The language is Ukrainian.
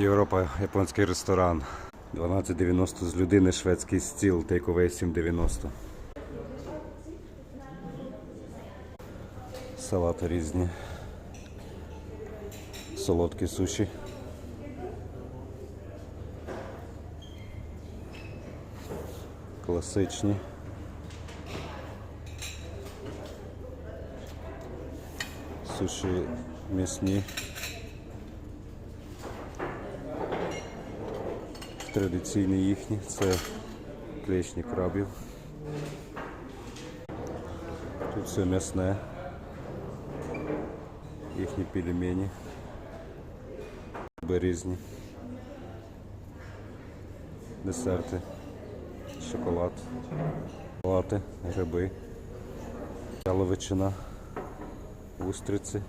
Європа, японський ресторан. 12,90 з людини, шведський стіл, тейковей 7,90. Салати різні. Солодкі суші. Класичні. Суші м'ясні. Традиційні їхні, це клешні крабів. Тут все м'ясне. Їхні пельмені. Різні. Десерти. Шоколад. Лати, гриби. Яловичина. Устриці.